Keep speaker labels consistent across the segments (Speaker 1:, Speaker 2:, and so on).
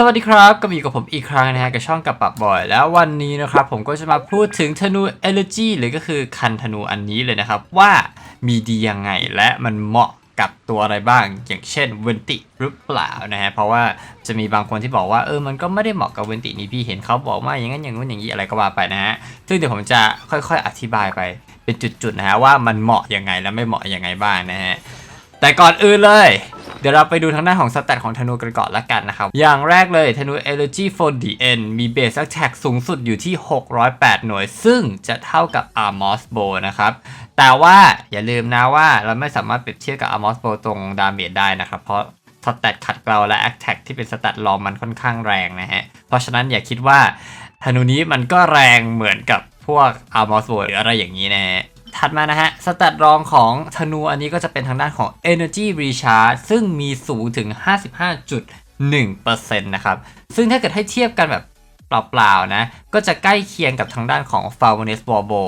Speaker 1: สวัสดีครับก็อยู่กับผมอีกครั้งนะฮะกับช่องกับปับบอย แล้ววันนี้นะครับผมก็จะมาพูดถึงธนู Energy หรือก็คือคันธนูอันนี้เลยนะครับ ว่ามีดียังไงและมันเหมาะกับตัวอะไรบ้าง อย่างเช่นเวนติหรือเปล่านะฮะเพราะว่าจะมีบางคนที่บอกว่าเออมันก็ไม่ได้เหมาะกับเวนตินี้พี่เห็นเขาบอกว่าอย่างนั้นอย่างนู้นอย่างนี้อะไรก็ว่าไปนะฮะซึ่งเดี๋ยวผมจะค่อยๆ อธิบายไปเป็นจุดๆนะฮะว่ามันเหมาะยังไงและไม่เหมาะยังไงบ้างนะฮะแต่ก่อนอื่นเลย เดี๋ยวเราไปดูทางด้านของสแตทของธนูกันก่อนละกันนะครับ อย่างแรกเลยธนู Energy for the End มี Base Attack สูงสุดอยู่ที่ 608 หน่วย ซึ่งจะเท่ากับ Armos Bow นะครับแต่ว่าอย่าลืมนะว่าเราไม่สามารถเปรียบเทียบกับ Armos Bow ตรงดาเมจได้นะครับเพราะสแตทขัดเกลาและ Attack ที่เป็นสแตทรองมันค่อนข้างแรงนะฮะเพราะฉะนั้นอย่าคิดว่าธนูนี้มันก็แรงเหมือนกับพวก Armos Bow หรืออะไรอย่างนี้นะฮะ ถัดมานะฮะ สแตทรองของธนูอันนี้ก็จะเป็นทางด้านของ Energy Recharge ซึ่งมีสูงถึง 55.1%นะครับ ซึ่งถ้าเกิดให้เทียบกันแบบเปล่าๆนะ ก็จะใกล้เคียงกับทางด้านของ f a v o n e s w a r b o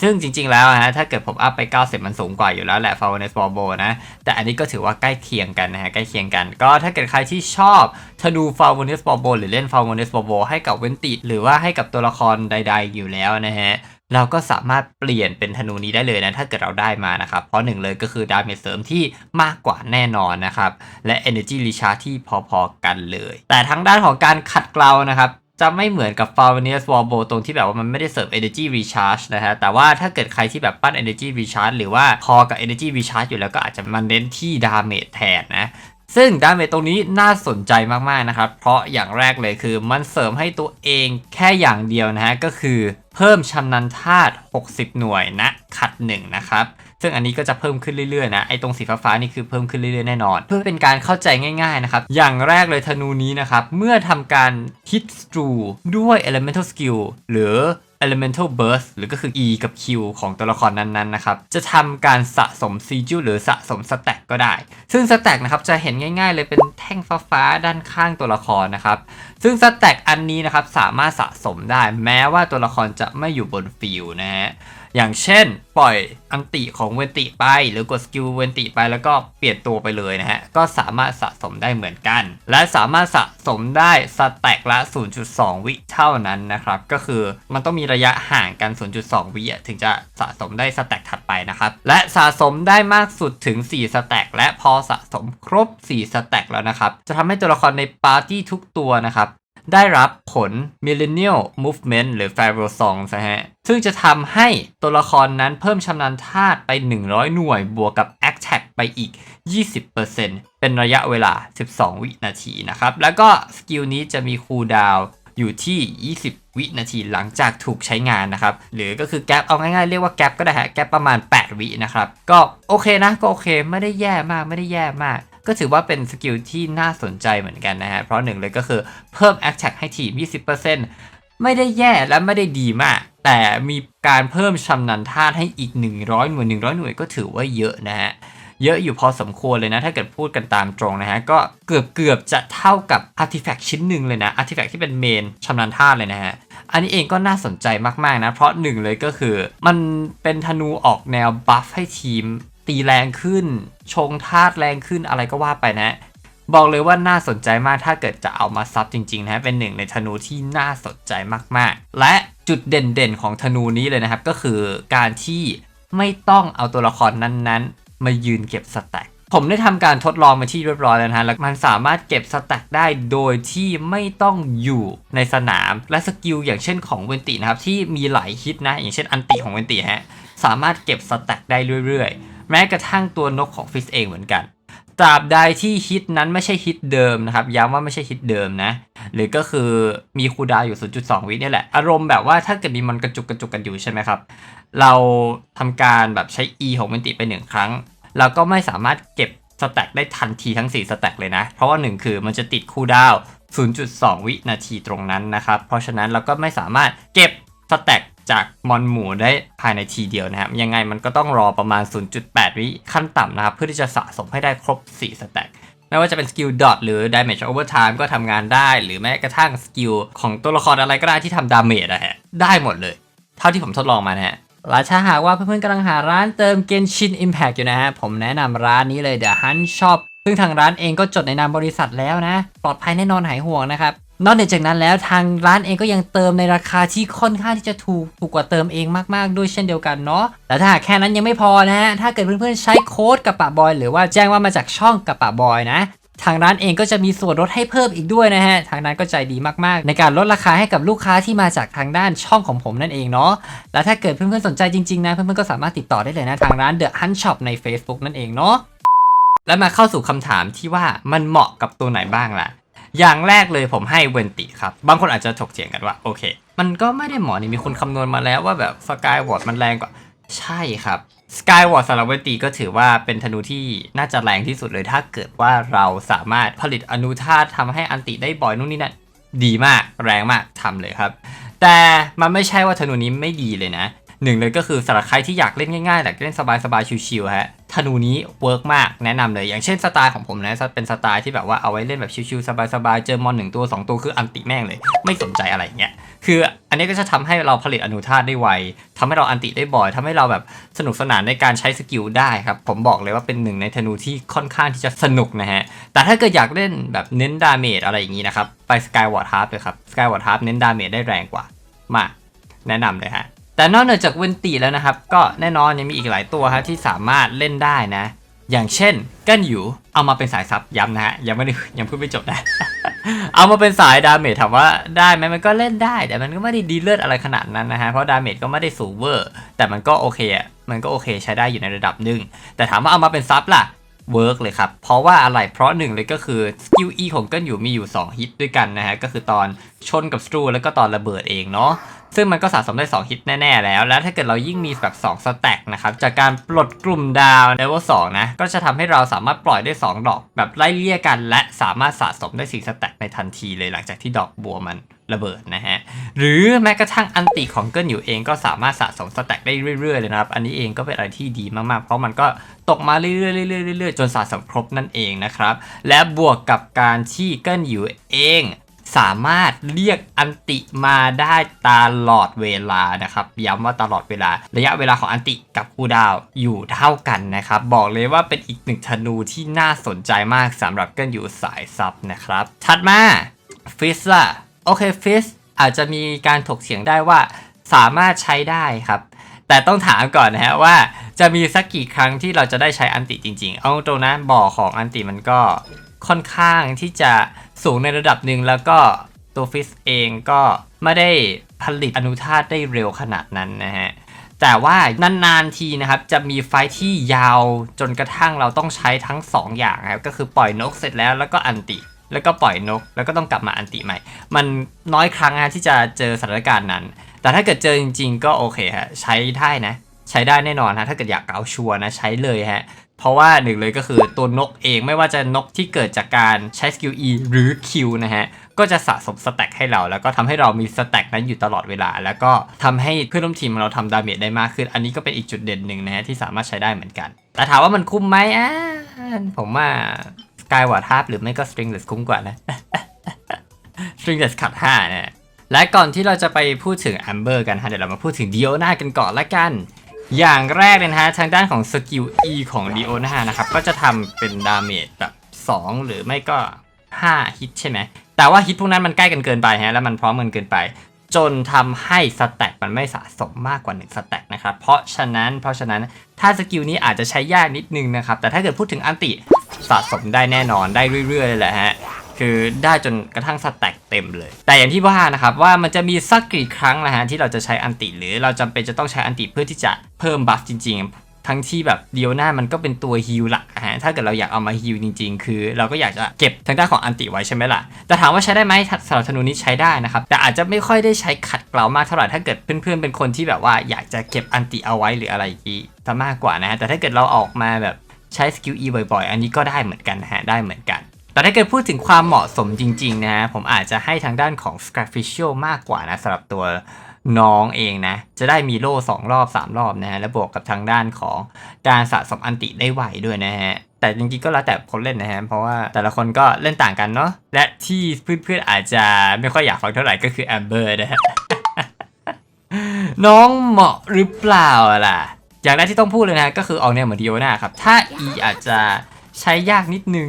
Speaker 1: ซึ่งจริงๆแล้วนะฮะ ถ้าเกิดผมอัพไป 90 มันสูงกว่าอยู่แล้วแหละ f a v o n e s w a r b o นะ แต่อันนี้ก็ถือว่าใกล้เคียงกันนะฮะ ใกล้เคียงกัน ก็ถ้าเกิดใครที่ชอบธนู f a v o n e s w a r b o หรือเล่น f a v o n e s w a r b o ให้กับเวนติ หรือว่าให้กับตัวละครใด ๆ อยู่แล้วนะฮะ เราก็สามารถเปลี่ยนเป็นธนูนี้ได้เลยนะ ถ้าเกิดเราได้มานะครับ เพราะหนึ่งเลยก็คือดาเมจเสริมที่มากกว่าแน่นอนนะครับ และ Energy Recharge ที่พอๆกันเลย แต่ทั้งด้านของการขัดเกลานะครับจะไม่เหมือนกับ f a v o n i u s w a r b o ตรงที่แบบว่ามันไม่ได้เสริม Energy Recharge นะฮะ แต่ว่าถ้าเกิดใครที่แบบปั้น Energy Recharge หรือว่าพอกับ Energy Recharge อยู่แล้วก็อาจจะมาเน้นที่ดาเมจแทนนะ ซึ่งดาเมจตรงนี้น่าสนใจมาก ๆ นะครับ เพราะอย่างแรกเลยคือมันเสริมให้ตัวเองแค่อย่างเดียวนะฮะ ก็คือ เพิ่มชำนาญธาตุ60 หน่วยนะขัด1นะครับ ซึ่งอันนี้ก็จะเพิ่มขึ้นเรื่อยๆนะไอ้ตรงสีฟ้าๆนี่คือเพิ่มขึ้นเรื่อยๆแน่นอน เพื่อเป็นการเข้าใจง่ายๆนะครับ อย่างแรกเลยธนูนี้นะครับ เมื่อทำการ hit true ด้วย elemental skill หรือ elemental burst หรือก็คือ e กับ q ของตัวละครนั้นๆนะครับ จะทำการสะสมซีจิ้วหรือสะสมสแต็กก็ได้ ซึ่งสแต็กนะครับจะเห็นง่ายๆ เลยเป็นแท่งฟ้าๆด้านข้างตัวละครนะครับ ซึ่งสแต็กอันนี้นะครับสามารถสะสมได้แม้ว่าตัวละครจะไม่อยู่บนฟิลนะฮะ อย่างเช่น ปล่อยอันติของเวนติไป หรือกดสกิลเวนติไปแล้วก็เปลี่ยนตัวไปเลยนะฮะ ก็สามารถสะสมได้เหมือนกัน และสามารถสะสมได้สแต็กละ 0.2 วิเท่านั้นนะครับ ก็คือมันต้องมีระยะห่างกัน 0.2 วิถึงจะสะสมได้สแต็กถัดไปนะครับ และสะสมได้มากสุดถึง 4 สแต็กและพอสะสมครบ 4 สแต็กแล้วนะครับ จะทำให้ตัวละครในปาร์ตี้ทุกตัวนะครับ ได้รับผล Millennial Movement หรือ f a r o Song นะฮะ ซึ่งจะทำให้ตัวละครนั้นเพิ่มชำนาญธาตุไป 100 หน่วยบวกกับ Attack ไปอีก 20%เป็นระยะเวลา 12 วินาทีนะครับ แล้วก็สกิลนี้จะมีคูลดาวอยู่ที่ 20 วินาทีหลังจากถูกใช้งานนะครับ หรือก็คือแกปเอาง่ายๆ เรียกว่าแกปก็ได้ฮะ แกปประมาณ 8 วินะครับ ก็โอเคนะ ก็โอเค ไม่ได้แย่มาก ไม่ได้แย่มาก ก็ถือว่าเป็นสกิลที่น่าสนใจเหมือนกันนะฮะ เพราะหนึ่งเลยก็คือเพิ่ม Attack ให้ทีม 20%ไม่ได้แย่และไม่ได้ดีมาก แต่มีการเพิ่มชำนาญธาตุให้อีก 100 หน่วย 100 หน่วยก็ถือว่าเยอะนะฮะ เยอะอยู่พอสมควรเลยนะ ถ้าเกิดพูดกันตามตรงนะฮะ ก็เกือบเกือบจะเท่ากับอาร์ติแฟกชิ้นหนึ่งเลยนะอาร์ติแฟกที่เป็นเมนชำนาญธาตุเลยนะฮะอันนี้เองก็น่าสนใจมาก ๆ นะ เพราะหนึ่งเลยก็คือ มันเป็นธนูออกแนวบัฟให้ทีม ตีแรงขึ้น ชงธาตุแรงขึ้นอะไรก็ว่าไปนะ บอกเลยว่าน่าสนใจมากถ้าเกิดจะเอามาซับจริงๆนะเป็นหนึ่งในธนูที่น่าสนใจมากๆ และจุดเด่นๆของธนูนี้เลยนะครับ ก็คือการที่ไม่ต้องเอาตัวละครนั้นๆ มายืนเก็บสแต็กผมได้ทำการทดลองมาที่เรียบร้อยแล้วนะฮะ แล้วมันสามารถเก็บสแต็กได้โดยที่ไม่ต้องอยู่ในสนาม และสกิลอย่างเช่นของเวนตินะครับ ที่มีหลายฮิตนะ อย่างเช่นอันติของเวนติฮะ สามารถเก็บสแต็กได้เรื่อยๆ แม้กระทั่งตัวนกของฟิสเองเหมือนกันตราบใดที่ฮิตนั้นไม่ใช่ฮิตเดิมนะครับย้ำว่าไม่ใช่ฮิตเดิมนะ หรือก็คือมีคูดาวอยู่ 0.2 วิเนี่ยแหละ อารมณ์แบบว่าถ้าเกิดมีมันกระจุกกระจุกกันอยู่ใช่ไหมครับ เราทำการแบบใช้ E ของมันติไปหนึ่งครั้ง เราก็ไม่สามารถเก็บสแต็กได้ทันทีทั้ง 4 สแต็กเลยนะ เพราะว่าหนึ่งคือมันจะติดคูดาว 0.2 วินาทีตรงนั้นนะครับ เพราะฉะนั้นเราก็ไม่สามารถเก็บสแต็ก จากมอนหมูได้ภายในทีเดียวนะครับ ยังไงมันก็ต้องรอประมาณ 0.8 วิขั้นต่ำนะครับ เพื่อที่จะสะสมให้ได้ครบ 4 สแต็กไม่ว่าจะเป็นสกิลดอทหรือ damage overtime ก็ทำงานได้ หรือแม้กระทั่งสกิลของตัวละครอะไรก็ได้ที่ทำดาเมจอะฮะได้หมดเลย เท่าที่ผมทดลองมานะฮะและถ้าหากว่าเพื่อนๆกำลังหาร้านเติม Genshin Impact อยู่นะฮะ ผมแนะนำร้านนี้เลย The Hunt Shop ซึ่งทางร้านเองก็จดในนามบริษัทแล้วนะ ปลอดภัยแน่นอนหายห่วงนะครับ นอกนจากนั้นแล้วทางร้านเองก็ยังเติมในราคาที่ค่อนข้างที่จะถูกถูกกว่าเติมเองมากๆด้วยเช่นเดียวกันเนาะแต่ถ้าแค่นั้นยังไม่พอนะฮะถ้าเกิดเพื่อนๆใช้โค้ดกับปะบอย หรือว่าแจ้งว่ามาจากช่องกับปะบอยนะทางร้านเองก็จะมีส่วนลดให้เพิ่มอีกด้วยนะฮะ ทางร้านก็ใจดีมากๆ ในการลดราคาให้กับลูกค้าที่มาจากทางด้านช่องของผมนั่นเองเนาะ แล้วถ้าเกิดเพื่อนๆสนใจจริงๆนะ เพื่อนๆก็สามารถติดต่อได้เลยนะ ทางร้าน The Hunt Shop ใน Facebook นั่นเองเนาะ แล้วมาเข้าสู่คำถามที่ว่ามันเหมาะกับตัวไหนบ้างล่ะ อย่างแรกเลยผมให้เวนติครับ บางคนอาจจะถกเถียงกันว่าโอเค มันก็ไม่ได้เหมาะนี่มีคนคำนวณมาแล้วว่าแบบสกายวอร์ดมันแรงกว่า ใช่ครับสกายวอร์ดสำหรับเวนติก็ถือว่าเป็นธนูที่น่าจะแรงที่สุดเลยถ้าเกิดว่าเราสามารถผลิตอนุธาตุทำให้อันติได้บ่อยนู่นนี่นั่นดีมากแรงมากทำเลยครับ แต่มันไม่ใช่ว่าธนูนี้ไม่ดีเลยนะ หนึ่งเลยก็คือสำหรับใครที่อยากเล่นง่ายๆอยากเล่นสบายๆชิวๆฮะธนูนี้เวิร์กมากแนะนำเลย อย่างเช่นสไตล์ของผมนะเป็นสไตล์ที่แบบว่าเอาไว้เล่นแบบชิวๆสบายๆเจอมอนหนึ่งตัวสองตัวคืออันติแม่งเลย ไม่สนใจอะไรอย่างเงี้ยคืออันนี้ก็จะทำให้เราผลิตอนุธาตุได้ไวทำให้เราอันติได้บ่อยทำให้เราแบบสนุกสนานในการใช้สกิลได้ครับผมบอกเลยว่าเป็นหนึ่งในธนูที่ค่อนข้างที่จะสนุกนะฮะแต่ถ้าเกิดอยากเล่นแบบเน้นดาเมจอะไรอย่างงี้นะครับไปสกายวอร์ดฮาร์ปเลยครับสกายวอร์ดฮาร์ปเน้นดาเมจได้แรงกว่า มาแนะนำเลยฮะ แต่นอกเหนือจากเวนตีแล้วนะครับ ก็แน่นอนยังมีอีกหลายตัวฮะที่สามารถเล่นได้นะ อย่างเช่นกั้นอยู่เอามาเป็นสายซับย้ำนะฮะยังไม่ได้ยังพูดไม่จบนะ เอามาเป็นสายดาเมจถามว่าได้ไหมมันก็เล่นได้ แต่มันก็ไม่ได้ดีเลิศอะไรขนาดนั้นนะฮะเพราะดาเมจก็ไม่ได้สูงเวอร์ แต่มันก็โอเคอะมันก็โอเคใช้ได้อยู่ในระดับหนึ่งแต่ถามว่าเอามาเป็นซับล่ะเวิร์กเลยครับ เพราะว่าอะไร เพราะหนึ่งเลยก็คือสกิล E ของกั้นอยู่มีอยู่ 2 ฮิตด้วยกันนะฮะ ก็คือตอนชนกับสตรูแล้วก็ตอนระเบิดเองเนาะ ซึ่งมันก็สะสมได้ 2 ฮิตแน่ ๆ แล้ว แล้วถ้าเกิดเรายิ่งมีแบบ2สแต็กนะครับ จากการปลดกลุ่มดาวเลเวล2นะ ก็จะทำให้เราสามารถปล่อยได้ 2 ดอก แบบไล่เลี่ยกันและสามารถสะสมได้ 4 สแต็กในทันทีเลยหลังจากที่ดอกบัวมันระเบิดนะฮะ หรือแม้กระทั่งอันติของเกิลอยู่เองก็สามารถสะสมสแต็กได้เรื่อยๆเลยนะครับ อันนี้เองก็เป็นอะไรที่ดีมากๆ เพราะมันก็ตกมาเรื่อยๆเรื่อยๆเรื่อยๆจนสะสมครบนั่นเองนะครับ และบวกกับการที่เกิลอยู่เอง สามารถเรียกอันติมาได้ตลอดเวลานะครับย้ำว่าตลอดเวลา ระยะเวลาของอันติกับคูดาวอยู่เท่ากันนะครับ บอกเลยว่าเป็นอีกหนึ่งธนูที่น่าสนใจมากสำหรับเกินอยู่สายซับนะครับ ถัดมาฟิสล่ะโอเคฟิสอาจจะมีการถกเถียงได้ว่าสามารถใช้ได้ครับ แต่ต้องถามก่อนนะฮะว่าจะมีสักกี่ครั้งที่เราจะได้ใช้อันติจริง ๆ เอาตรงนะบ่อของอันติมันก็ค่อนข้างที่จะ สูงในระดับหนึ่งแล้วก็ตัวฟิสเองก็ไม่ได้ผลิตอนุธาตุได้เร็วขนาดนั้นนะฮะแต่ว่านานๆทีนะครับจะมีไฟท์ที่ยาวจนกระทั่งเราต้องใช้ทั้ง 2 อย่างครับก็คือปล่อยนกเสร็จแล้วแล้วก็อันติ แล้วก็ปล่อยนก แล้วก็ต้องกลับมาอันติใหม่ มันน้อยครั้งนะที่จะเจอสถานการณ์นั้น แต่ถ้าเกิดเจอจริง ๆ ก็โอเคฮะใช้ได้นะ ใช้ได้แน่นอนฮะถ้าเกิดอยากเอาชัวร์นะใช้เลยฮะ เพราะว่าหนึ่งเลยก็คือตัวนกเองไม่ว่าจะนกที่เกิดจากการใช้สกิล E หรือ Q นะฮะ ก็จะสะสมสแต็กให้เรา แล้วก็ทำให้เรามีสแต็กนั้นอยู่ตลอดเวลา แล้วก็ทำให้เพื่อนร่วมทีมเราทำดาเมจได้มากขึ้น อันนี้ก็เป็นอีกจุดเด่นหนึ่งนะฮะที่สามารถใช้ได้เหมือนกัน แต่ถามว่ามันคุ้มไหมอะผมว่า Skyward h a r p หรือไม่ก็ Stringless คุ้มกว่านะ Stringless ขัด5นะและก่อนที่เราจะไปพูดถึง Amber กันฮะเดี๋ยวเรามาพูดถึง Diona กันก่อนละกัน อย่างแรกเลยนะฮะทางด้านของสกิล E ของ Diona นะครับก็จะทำเป็นดาเมจแบบ 2 หรือไม่ก็ 5 ฮิตใช่ไหมแต่ว่าฮิตพวกนั้นมันใกล้กันเกินไปฮะแล้วมันพร้อมกันเกินไป จนทำให้สแต็กมันไม่สะสมมากกว่า1สแต็กนะครับเพราะฉะนั้นเพราะฉะนั้นถ้าสกิลนี้อาจจะใช้ยากนิดนึงนะครับแต่ถ้าเกิดพูดถึงอันติสะสมได้แน่นอนได้เรื่อยๆเลยแหละฮะ คือได้จนกระทั่งสแต็กเต็มเลย แต่อย่างที่ว่านะครับว่ามันจะมีสักกี่ครั้งนะฮะที่เราจะใช้อันติ หรือเราจำเป็นจะต้องใช้อันติเพื่อที่จะเพิ่มบัฟจริง ๆทั้งที่แบบเดียวหน้ามันก็เป็นตัวฮิลหลักอะฮะ ถ้าเกิดเราอยากเอามาฮิลจริงๆ คือเราก็อยากจะเก็บทางด้านของอันติไว้ใช่ไหมล่ะ แต่ถามว่าใช้ได้ไหมสำหรับธนูนี้ใช้ได้นะครับ แต่อาจจะไม่ค่อยได้ใช้ขัดเกลามากเท่าไหร่ ถ้าเกิดเพื่อนๆ เป็นคนที่แบบว่าอยากจะเก็บอันติเอาไว้หรืออะไรกี้ซะมากกว่านะฮะ แต่ถ้าเกิดเราออกมาแบบใช้สกิล E บ่อยๆ อันนี้ก็ได้เหมือนกันนะฮะ ได้เหมือนกัน แต่ถ้าเกิดพูดถึงความเหมาะสมจริงๆนะฮะผมอาจจะให้ทางด้านของ s c r a f i c i a l มากกว่านะสำหรับตัวน้องเองนะ จะได้มีโล่2รอบ 3 รอบนะฮะและบวกกับทางด้านของการสะสมอันติได้ไวด้วยนะฮะแต่จริงๆก็แล้วแต่คนเล่นนะฮะเพราะว่าแต่ละคนก็เล่นต่างกันเนาะและที่เพื่อนๆอาจจะไม่ค่อยอยากฟังเท่าไหร่ก็คือแอมเบอร์นะฮะน้องเหมาะหรือเปล่าล่ะ อย่างแรกที่ต้องพูดเลยนะฮะก็คือออกแนวเหมือนดิโอนาครับ ถ้า E อาจจะใช้ยากนิดนึง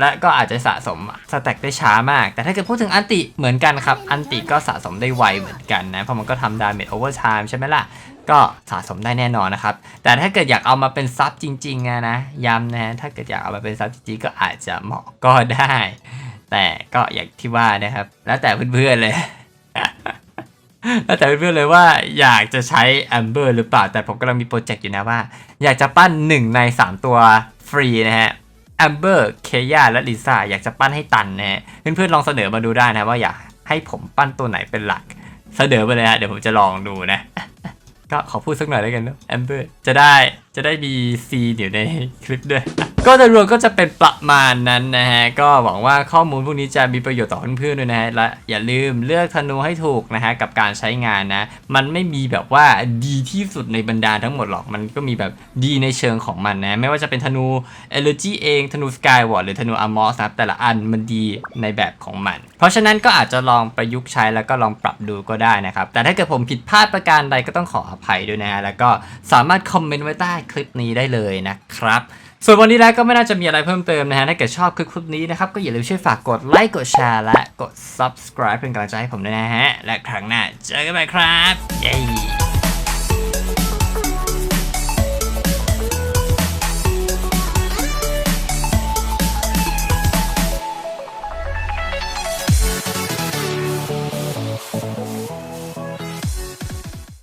Speaker 1: และก็อาจจะสะสมสแต็กได้ช้ามาก แต่ถ้าเกิดพูดถึงอันติเหมือนกันครับ อันติก็สะสมได้ไวเหมือนกันนะ เพราะมันก็ทำดาเมจโอเวอร์ไทม์ใช่ไหมล่ะ ก็สะสมได้แน่นอนนะครับ แต่ถ้าเกิดอยากเอามาเป็นซับจริงๆอะนะ ย้ำนะ ถ้าเกิดอยากเอามาเป็นซับจริงๆก็อาจจะเหมาะก็ได้ แต่ก็อย่างที่ว่านะครับ แล้วแต่เพื่อนๆเลยแล้วแต่เพื่อนๆเลยว่าอยากจะใช้ Amber หรือเปล่า แต่ผมกำลังมีโปรเจกต์อยู่นะว่า อยากจะปั้น 1 ใน 3 ตัวฟรีนะฮะ แอมเบอร์เคยาและลิซ่าอยากจะปั้นให้ตันนะฮะเพื่อนๆลองเสนอมาดูได้นะว่าอยากให้ผมปั้นตัวไหนเป็นหลัก เสนอไปเลยฮะเดี๋ยวผมจะลองดูนะ ก็ขอพูดสักหน่อยแล้วกันเนาะแอมเบอร์จะได้จะได้มีซีอยู่ในคลิปด้วย ก็โดยรวมก็จะเป็นประมาณนั้นนะฮะ ก็หวังว่าข้อมูลพวกนี้จะมีประโยชน์ต่อเพื่อนๆด้วยนะฮะ และอย่าลืมเลือกธนูให้ถูกนะฮะ กับการใช้งานนะ มันไม่มีแบบว่าดีที่สุดในบรรดาทั้งหมดหรอก มันก็มีแบบดีในเชิงของมันนะ ไม่ว่าจะเป็นธนู Energy เองธนู Skyward หรือธนู Amos นะครับแต่ละอันมันดีในแบบของมัน เพราะฉะนั้นก็อาจจะลองประยุกต์ใช้แล้วก็ลองปรับดูก็ได้นะครับแต่ถ้าเกิดผมผิดพลาดประการใดก็ต้องขออภัยด้วยนะฮะแล้วก็สามารถคอมเมนต์ไว้ใต้คลิปนี้ได้เลยนะครับส่วนวันนี้แล้วก็ไม่น่าจะมีอะไรเพิ่มเติมนะฮะ ถ้าเกิดชอบคลิปนี้นะครับ ก็อย่าลืมช่วยฝากกดไลค์ กดแชร์ และกด subscribe เป็นกำลังใจให้ผมด้วยนะฮะ และครั้งหน้าเจอกันใหม่ครับ เย้